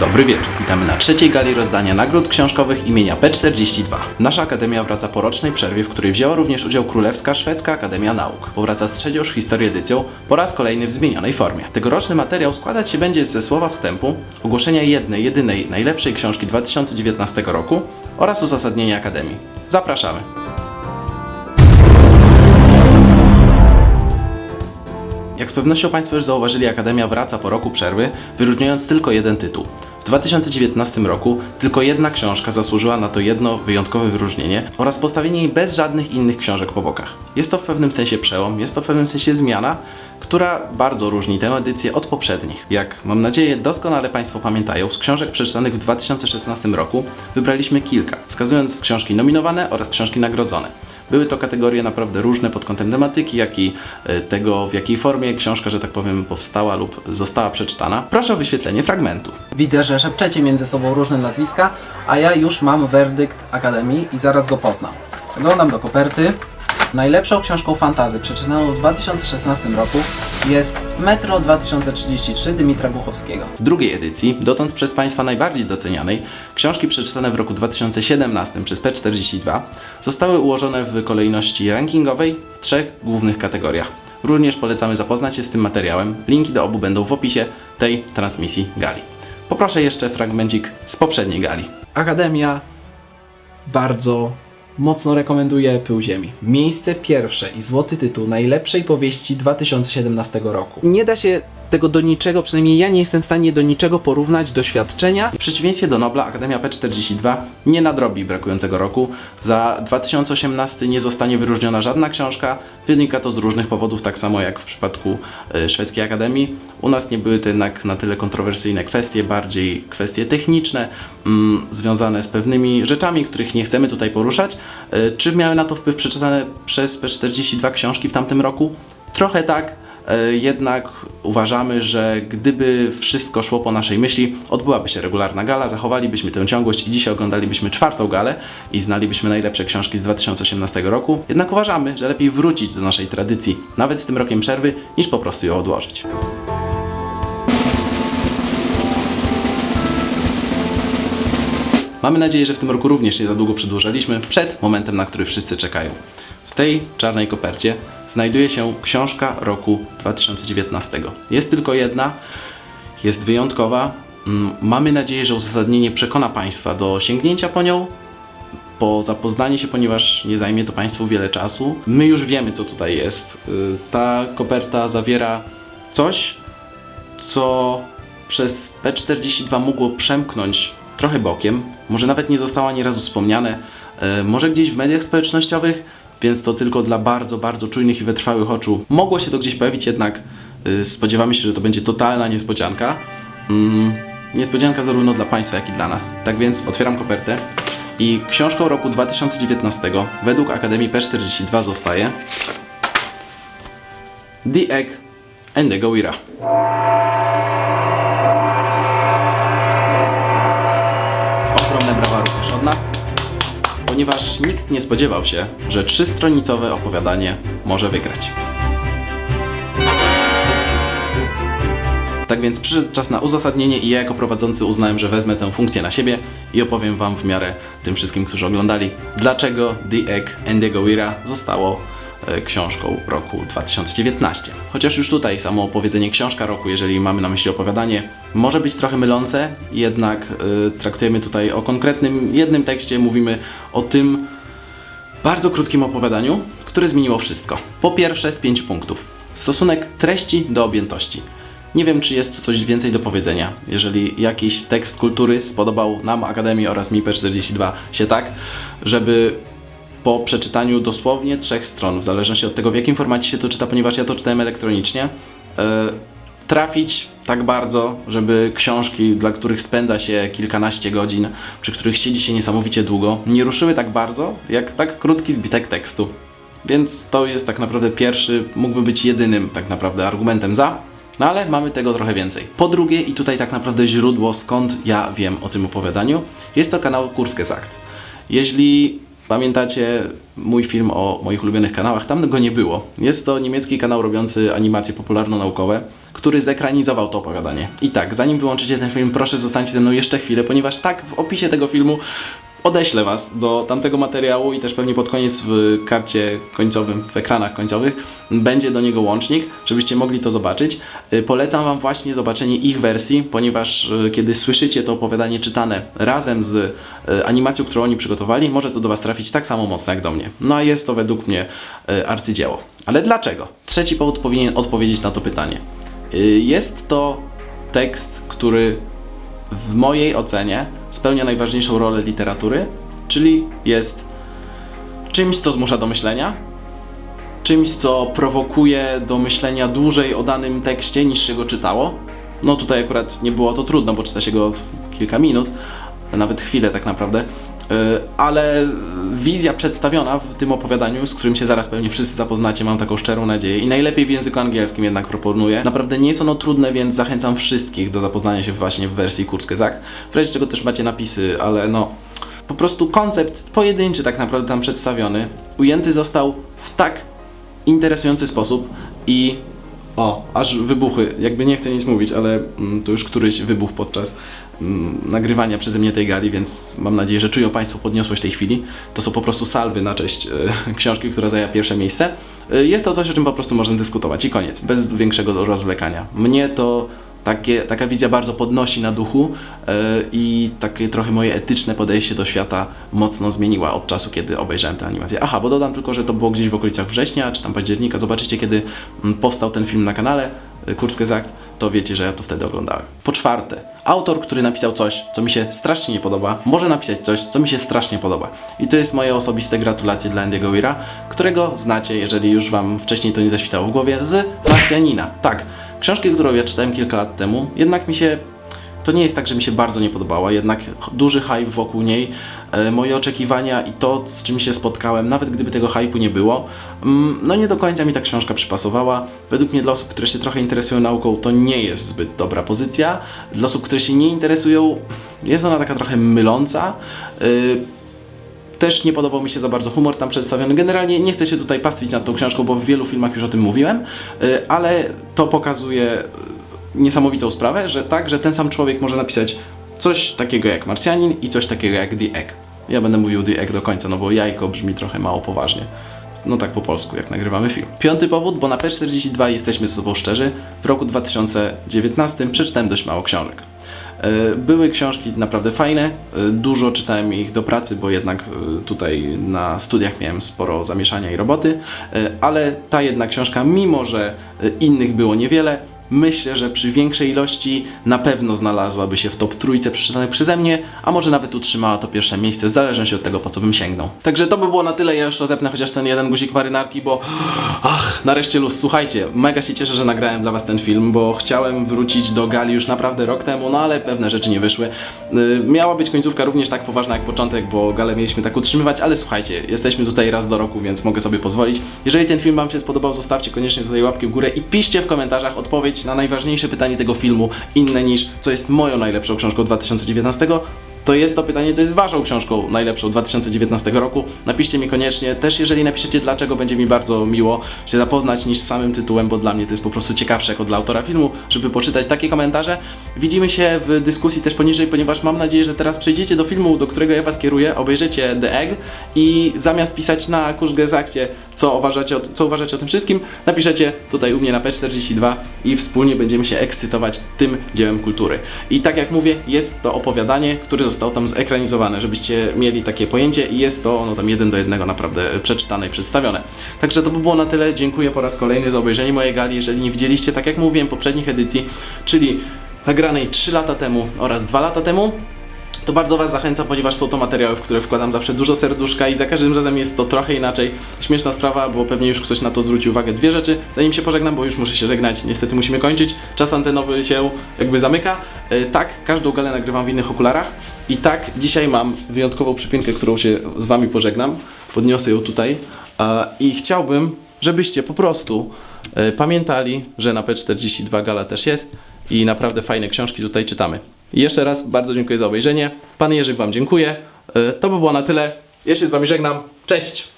Dobry wieczór, witamy na trzeciej gali rozdania nagród książkowych imienia P42. Nasza Akademia wraca po rocznej przerwie, w której wzięła również udział Królewska Szwedzka Akademia Nauk. Powraca z trzecią już w historii edycją po raz kolejny w zmienionej formie. Tegoroczny materiał składać się będzie ze słowa wstępu, ogłoszenia jednej, jedynej, najlepszej książki 2019 roku oraz uzasadnienia Akademii. Zapraszamy! Jak z pewnością Państwo już zauważyli, Akademia wraca po roku przerwy, wyróżniając tylko jeden tytuł. W 2019 roku tylko jedna książka zasłużyła na to jedno wyjątkowe wyróżnienie oraz postawienie jej bez żadnych innych książek po bokach. Jest to w pewnym sensie przełom, jest to w pewnym sensie zmiana, która bardzo różni tę edycję od poprzednich. Jak mam nadzieję doskonale Państwo pamiętają, z książek przeczytanych w 2016 roku wybraliśmy kilka, wskazując książki nominowane oraz książki nagrodzone. Były to kategorie naprawdę różne pod kątem tematyki, jak i e, tego, w jakiej formie książka, że tak powiem, powstała lub została przeczytana. Proszę o wyświetlenie fragmentu. Widzę, że szepczecie między sobą różne nazwiska, a ja już mam werdykt Akademii i zaraz go poznam. Zaglądam do koperty. Najlepszą książką fantazy przeczytaną w 2016 roku jest Metro 2033 Dymitra Głuchowskiego. W drugiej edycji, dotąd przez Państwa najbardziej docenianej, książki przeczytane w roku 2017 przez P42 zostały ułożone w kolejności rankingowej w trzech głównych kategoriach. Również polecamy zapoznać się z tym materiałem. Linki do obu będą w opisie tej transmisji gali. Poproszę jeszcze fragmencik z poprzedniej gali. Akademia bardzo mocno rekomenduję Pył Ziemi. Miejsce pierwsze i złoty tytuł najlepszej powieści 2017 roku. Nie da się tego do niczego, przynajmniej ja nie jestem w stanie do niczego porównać doświadczenia. W przeciwieństwie do Nobla, Akademia P42 nie nadrobi brakującego roku. Za 2018 nie zostanie wyróżniona żadna książka. Wynika to z różnych powodów, tak samo jak w przypadku e, Szwedzkiej Akademii. U nas nie były to jednak na tyle kontrowersyjne kwestie, bardziej kwestie techniczne, mm, związane z pewnymi rzeczami, których nie chcemy tutaj poruszać. E, Czy miały na to wpływ przeczytane przez P42 książki w tamtym roku? Trochę tak. E, Jednak uważamy, że gdyby wszystko szło po naszej myśli, odbyłaby się regularna gala, zachowalibyśmy tę ciągłość i dzisiaj oglądalibyśmy czwartą galę i znalibyśmy najlepsze książki z 2018 roku. Jednak uważamy, że lepiej wrócić do naszej tradycji, nawet z tym rokiem przerwy, niż po prostu ją odłożyć. Mamy nadzieję, że w tym roku również nie za długo przedłużaliśmy przed momentem, na który wszyscy czekają. Tej czarnej kopercie znajduje się książka roku 2019. Jest tylko jedna, jest wyjątkowa. Mm, Mamy nadzieję, że uzasadnienie przekona Państwa do sięgnięcia po nią, po zapoznanie się, ponieważ nie zajmie to Państwu wiele czasu. My już wiemy, co tutaj jest. Y, Ta koperta zawiera coś, co przez P42 mogło przemknąć trochę bokiem, może nawet nie zostało ani razu wspomniane, e, może gdzieś w mediach społecznościowych, więc to tylko dla bardzo, bardzo czujnych i wytrwałych oczu mogło się to gdzieś pojawić, jednak e, spodziewamy się, że to będzie totalna niespodzianka. Mm, Niespodzianka zarówno dla Państwa, jak i dla nas. Tak więc otwieram kopertę i książką roku 2019 według Akademii P42 zostaje The Egg and the Gowira. Ponieważ nikt nie spodziewał się, że trzystronicowe opowiadanie może wygrać. Tak więc przyszedł czas na uzasadnienie i ja jako prowadzący uznałem, że wezmę tę funkcję na siebie i opowiem Wam w miarę tym wszystkim, którzy oglądali, dlaczego The Egg and the Gowira zostało książką roku 2019. Chociaż już tutaj samo opowiedzenie książka roku, jeżeli mamy na myśli opowiadanie, może być trochę mylące, jednak e, traktujemy tutaj o konkretnym jednym tekście, mówimy o tym bardzo krótkim opowiadaniu, które zmieniło wszystko. Po pierwsze z pięciu punktów. Stosunek treści do objętości. Nie wiem, czy jest tu coś więcej do powiedzenia. Jeżeli jakiś tekst kultury spodobał nam, Akademii oraz mi P42 się tak, żeby po przeczytaniu dosłownie trzech stron, w zależności od tego, w jakim formacie się to czyta, ponieważ ja to czytałem elektronicznie, e, trafić tak bardzo, żeby książki, dla których spędza się kilkanaście godzin, przy których siedzi się niesamowicie długo, nie ruszyły tak bardzo, jak tak krótki zbitek tekstu. Więc to jest tak naprawdę pierwszy, mógłby być jedynym tak naprawdę argumentem za, no ale mamy tego trochę więcej. Po drugie, i tutaj tak naprawdę źródło, skąd ja wiem o tym opowiadaniu, jest to kanał Kurskie Akt. Jeśli pamiętacie mój film o moich ulubionych kanałach, tam go nie było. Jest to niemiecki kanał robiący animacje popularno-naukowe, który zekranizował to opowiadanie. I tak, zanim wyłączycie ten film, proszę zostańcie ze mną jeszcze chwilę, ponieważ tak, w opisie tego filmu odeślę Was do tamtego materiału i też pewnie pod koniec w karcie końcowym, w ekranach końcowych będzie do niego łącznik, żebyście mogli to zobaczyć. Y, Polecam Wam właśnie zobaczenie ich wersji, ponieważ y, kiedy słyszycie to opowiadanie czytane razem z y, animacją, którą oni przygotowali, może to do Was trafić tak samo mocno jak do mnie. No a jest to według mnie arcydzieło. Ale dlaczego? Trzeci powód powinien odpowiedzieć na to pytanie. Jest to tekst, który w mojej ocenie spełnia najważniejszą rolę literatury, czyli jest czymś, co zmusza do myślenia, czymś, co prowokuje do myślenia dłużej o danym tekście niż się go czytało. No tutaj akurat nie było to trudno, bo czyta się go w kilka minut, nawet chwilę tak naprawdę. Yy, Ale wizja przedstawiona w tym opowiadaniu, z którym się zaraz pewnie wszyscy zapoznacie, mam taką szczerą nadzieję i najlepiej w języku angielskim jednak proponuję. Naprawdę nie jest ono trudne, więc zachęcam wszystkich do zapoznania się właśnie w wersji Kurskie Zakt. W razie czego też macie napisy, ale no po prostu koncept pojedynczy tak naprawdę tam przedstawiony, ujęty został w tak interesujący sposób i o, aż wybuchy, jakby nie chcę nic mówić, ale mm, to już któryś wybuch podczas nagrywania przeze mnie tej gali, więc mam nadzieję, że czują Państwo podniosłość tej chwili. To są po prostu salwy na cześć e, książki, która zajęła pierwsze miejsce. E, jest to coś, o czym po prostu można dyskutować i koniec, bez większego rozwlekania. Mnie to takie, taka wizja bardzo podnosi na duchu e, i takie trochę moje etyczne podejście do świata mocno zmieniła od czasu, kiedy obejrzałem tę animację. Aha, bo dodam tylko, że to było gdzieś w okolicach września czy tam października. Zobaczycie, kiedy mm, powstał ten film na kanale Kurskie Zakt, to wiecie, że ja to wtedy oglądałem. Po czwarte, autor, który napisał coś, co mi się strasznie nie podoba, może napisać coś, co mi się strasznie podoba. I to jest moje osobiste gratulacje dla Andy'ego Weira, którego znacie, jeżeli już Wam wcześniej to nie zaświtało w głowie, z Marsjanina. Tak, książki, którą ja czytałem kilka lat temu, jednak mi się to nie jest tak, że mi się bardzo nie podobała, jednak duży hype wokół niej, e, moje oczekiwania i to, z czym się spotkałem, nawet gdyby tego hype'u nie było, mm, no nie do końca mi ta książka przypasowała. Według mnie dla osób, które się trochę interesują nauką, to nie jest zbyt dobra pozycja. Dla osób, które się nie interesują, jest ona taka trochę myląca. Y, też nie podobał mi się za bardzo humor tam przedstawiony. Generalnie nie chcę się tutaj pastwić nad tą książką, bo w wielu filmach już o tym mówiłem, y, ale to pokazuje niesamowitą sprawę, że tak, że ten sam człowiek może napisać coś takiego jak Marsjanin i coś takiego jak The Egg. Ja będę mówił The Egg do końca, no bo jajko brzmi trochę mało poważnie. No tak po polsku, jak nagrywamy film. Piąty powód, bo na P42 jesteśmy z sobą szczerzy. W roku 2019 przeczytałem dość mało książek. E, Były książki naprawdę fajne, e, dużo czytałem ich do pracy, bo jednak e, tutaj na studiach miałem sporo zamieszania i roboty, ale ta jedna książka, mimo że innych było niewiele, myślę, że przy większej ilości na pewno znalazłaby się w top trójce przeczytanych przeze mnie, a może nawet utrzymała to pierwsze miejsce, w zależności od tego, po co bym sięgnął. Także to by było na tyle, ja już rozepnę chociaż ten jeden guzik marynarki, bo ach, nareszcie luz. Słuchajcie, mega się cieszę, że nagrałem dla Was ten film, bo chciałem wrócić do gali już naprawdę rok temu, no ale pewne rzeczy nie wyszły. Yy, miała być końcówka również tak poważna jak początek, bo galę mieliśmy tak utrzymywać, ale słuchajcie, jesteśmy tutaj raz do roku, więc mogę sobie pozwolić. Jeżeli ten film Wam się spodobał, zostawcie koniecznie tutaj łapki w górę i piszcie w komentarzach odpowiedź na najważniejsze pytanie tego filmu, inne niż co jest moją najlepszą książką 2019. To jest to pytanie, co jest waszą książką najlepszą 2019 roku. Napiszcie mi koniecznie. Też jeżeli napiszecie dlaczego, będzie mi bardzo miło się zapoznać niż z samym tytułem, bo dla mnie to jest po prostu ciekawsze jako dla autora filmu, żeby poczytać takie komentarze. Widzimy się w dyskusji też poniżej, ponieważ mam nadzieję, że teraz przejdziecie do filmu, do którego ja was kieruję, obejrzycie The Egg i zamiast pisać na kurz Gezakcie, co uważacie, o, co uważacie o tym wszystkim, napiszecie tutaj u mnie na P42 i wspólnie będziemy się ekscytować tym dziełem kultury. I tak jak mówię, jest to opowiadanie, które zostało tam zekranizowane, żebyście mieli takie pojęcie i jest to ono tam jeden do jednego naprawdę przeczytane i przedstawione. Także to by było na tyle. Dziękuję po raz kolejny za obejrzenie mojej gali. Jeżeli nie widzieliście, tak jak mówiłem, poprzednich edycji, czyli nagranej 3 lata temu oraz 2 lata temu, to bardzo Was zachęcam, ponieważ są to materiały, w które wkładam zawsze dużo serduszka i za każdym razem jest to trochę inaczej. Śmieszna sprawa, bo pewnie już ktoś na to zwrócił uwagę. Dwie rzeczy, zanim się pożegnam, bo już muszę się żegnać, niestety musimy kończyć. Czas antenowy się jakby zamyka. E, tak, każdą galę nagrywam w innych okularach i tak, dzisiaj mam wyjątkową przypinkę, którą się z Wami pożegnam. Podniosę ją tutaj i chciałbym, żebyście po prostu e, pamiętali, że na P42 gala też jest i naprawdę fajne książki tutaj czytamy. I jeszcze raz bardzo dziękuję za obejrzenie. Pan Jerzyk Wam dziękuję. E, To by było na tyle. Ja się z Wami żegnam. Cześć!